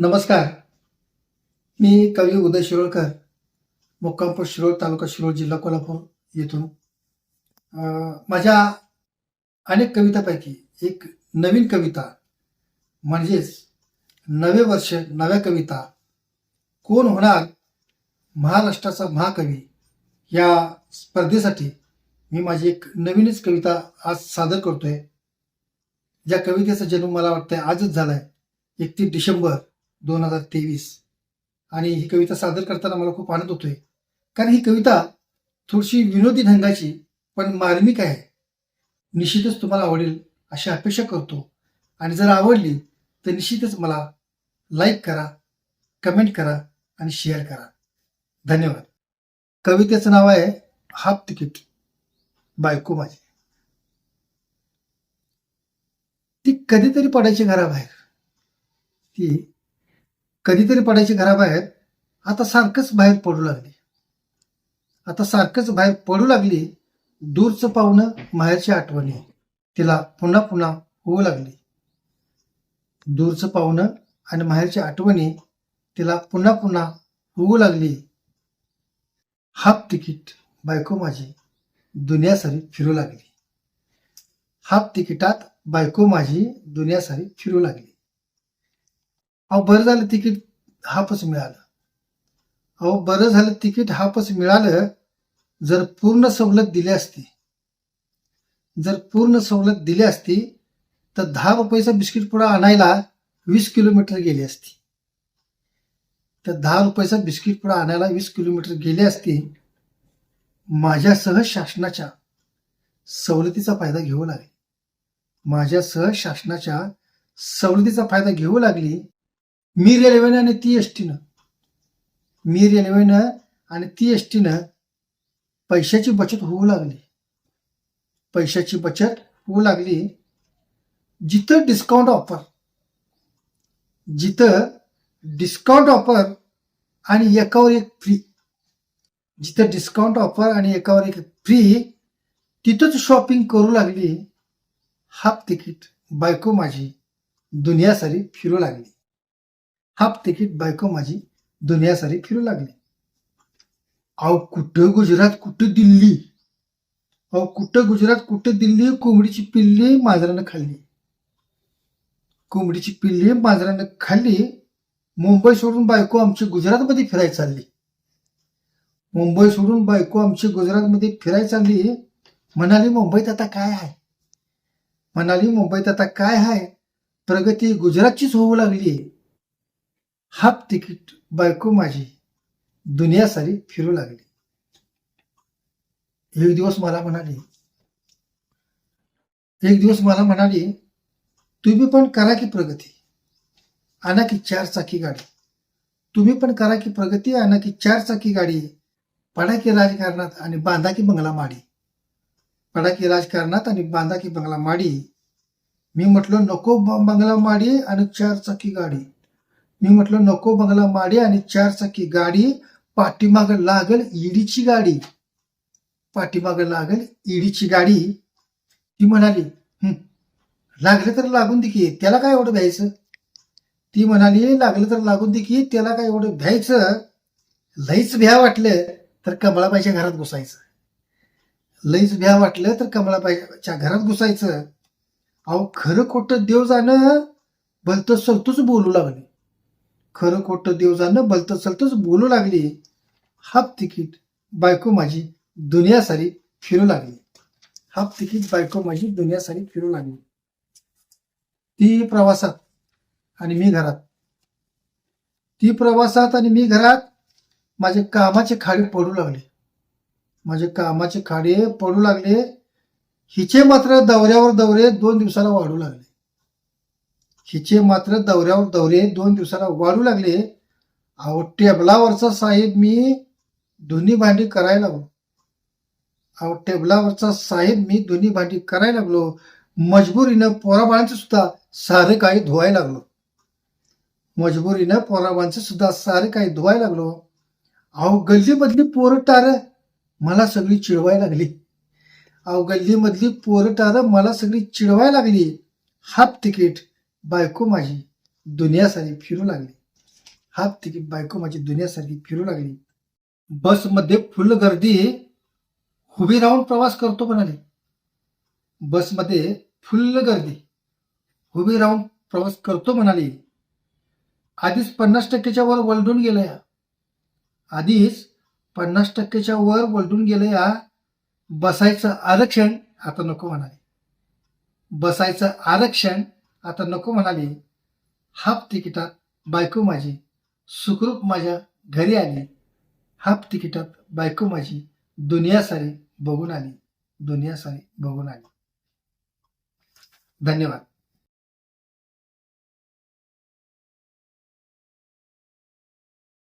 नमस्कार. मी कवी उदय शिरोळकर मुक्कामपूर शिरोळ तालुका शिरोळ जिल्हा कोल्हापूर येथून. माझ्या अनेक कवितापैकी एक नवीन कविता म्हणजेच नवे वर्ष नव्या कविता कोण होणार महाराष्ट्राचा महाकवी या स्पर्धेसाठी मी माझी एक नवीनच कविता आज सादर करतोय. ज्या कवितेचा जन्म मला वाटतंय आजच झालाय एकतीस डिसेंबर. दोन हजार तेवीस. आणि ही कविता सादर करताना मला खूप आनंद होतोय. कारण ही कविता थोडीशी विनोदी ढंगाची पण मार्मिक आहे. निश्चितच तुम्हाला आवडेल अशी अपेक्षा करतो. आणि जर आवडली तर निश्चितच मला लाईक करा कमेंट करा आणि शेअर करा. धन्यवाद. कवितेचं नाव आहे हाफ तिकीट बायको माझी. ती कधीतरी पडायची घराबाहेर. ती कधीतरी पडायची घराबाहेर आता सारखंच बाहेर पडू लागली. आता सारखंच बाहेर पडू लागली दूरचं पाहुणं माहेरची आठवणी. तिला पुन्हा पुन्हा होऊ लागली. दूरचं पाहुणं आणि माहेरची आठवणी तिला पुन्हा पुन्हा होऊ लागली. हाफ तिकीट बायको माझी दुनिया सारी फिरू लागली. हाफ तिकिटात बायको माझी दुनियासारी फिरू लागली. अहो बरं झालं तिकीट हाफच मिळालं. अहो बरं झालं तिकीट हाफच मिळालं जर पूर्ण सवलत दिली असती. जर पूर्ण सवलत दिली असती तर दहा रुपयाचा बिस्किट पुडा आणायला वीस किलोमीटर गेली असती. तर दहा रुपयाचा बिस्किट पुडा आणायला वीस किलोमीटर गेली असती माझ्यासह शासनाच्या सवलतीचा फायदा घेऊ लागली. माझ्यासह शासनाच्या सवलतीचा फायदा घेऊ लागली मी रेल्वेनं आणि ती एस टीनं. मी रेल्वेनं आणि ती एस टीनं पैशाची बचत होऊ लागली. पैशाची बचत होऊ लागली. जिथं डिस्काउंट ऑफर जिथं डिस्काउंट ऑफर आणि एकावर एक फ्री जिथं डिस्काउंट ऑफर आणि एकावर एक फ्री तिथंच शॉपिंग करू लागली. हाफ तिकीट बायको माझी दुनिया सारी फिरू लागली. हाफ तिकीट बायको माझी दुनिया सारी फिरू लागली. अहो कुठं गुजरात कुठं दिल्ली? अहो कुठं गुजरात कुठं दिल्ली? कोंबडीची पिल्ली मांजरानं खाल्ली. कोंबडीची पिल्ली मांजरानं खाल्ली. मुंबई सोडून बायको आमची गुजरातमध्ये फिरायला चालली. मुंबई सोडून बायको आमची गुजरातमध्ये फिरायला चालली. म्हणाली मुंबईत आता काय आहे? म्हणाली मुंबईत आता काय आहे? प्रगती गुजरातचीच होऊ लागली हाफ तिकीट बायको माझी दुनिया सारी फिरू लागली. एक दिवस मला म्हणाली एक दिवस मला म्हणाली तुम्ही पण करा की प्रगती आणा की चार चाकी गाडी. तुम्ही पण करा की प्रगती आणा की चार चाकी गाडी. पडा की राजकारणात आणि बांधा की बंगला माडी. पडा की राजकारणात आणि बांधा की बंगला माडी. मी म्हटलं नको ब- बंगला माडी आणि चार चाकी गाडी. मी म्हटलं नको बंगला माडी आणि चार चाकी गाडी पाठीमाग लागल ईडीची गाडी. पाठीमाग लागल ईडीची गाडी. ती म्हणाली लागलं तर लागून दे की त्याला काय एवढं भ्यायचं? ती म्हणाली लागलं तर लागून दे की त्याला काय एवढं भ्यायचं? लईच भ्या वाटलं तर कमळाबाईच्या घरात घुसायचं. लईच भ्या वाटलं तर कमळाबाईच्या घरात घुसायचं. अहो खरं खोटं देव जाणं भलतं सलतोच बोलू लागले. खरं खोटं देवजानं बलत चलतच बोलू लागली. हाफ तिकीट बायको माझी दुनिया सारी फिरू लागली. हाफ तिकीट बायको माझी दुनिया सारी फिरू लागली. ती प्रवासात आणि मी घरात. ती प्रवासात आणि मी घरात माझे कामाचे खाडे पडू लागले. माझे कामाचे खाडे पडू लागले. हिचे मात्र दौऱ्यावर दौरे दोन दिवसाला वाढू लागले. हिचे मात्र दौऱ्यावर दौरे दोन दिवसाला वाढू लागले. अहो टेबलावरचा साहेब मी दोन्ही भांडी करायला लागलो. अहो टेबलावरचा साहेब मी धुनी भांडी करायला लागलो. मजबुरीनं पोराबाळांचं सुद्धा सारे काही धुवायला लागलो. मजबुरीनं पोराबाळांचं सुद्धा सारे काही धुवायला लागलो. अहो गल्लीमधली पोरं टार मला सगळी चिडवायला लागली. अहो गल्लीमधली पोरं टार मला सगळी चिडवायला लागली. Half ticket. बायको माझी दुनियासारखी फिरू लागली. हाफ तिकीट बायको माझी दुनियासारखी फिरू लागली. बसमध्ये फुल गर्दी उभी राहून प्रवास करतो म्हणाले. बसमध्ये फुल्ल गर्दी उभी राहून प्रवास करतो म्हणाली. आधीच पन्नास टक्केच्या वर वलडून गेलया. आधीच पन्नास टक्केच्या वर वलडून गेलया. बसायचं आरक्षण आता नको म्हणाले. बसायचं आरक्षण आता नको म्हणाले. हाफ तिकिटात बायको माझी सुखरूप माझ्या घरी आली. हाफ तिकिटात बायको माझी दुनिया सारी बघून आली. दुनिया सारी बघून आली. धन्यवाद.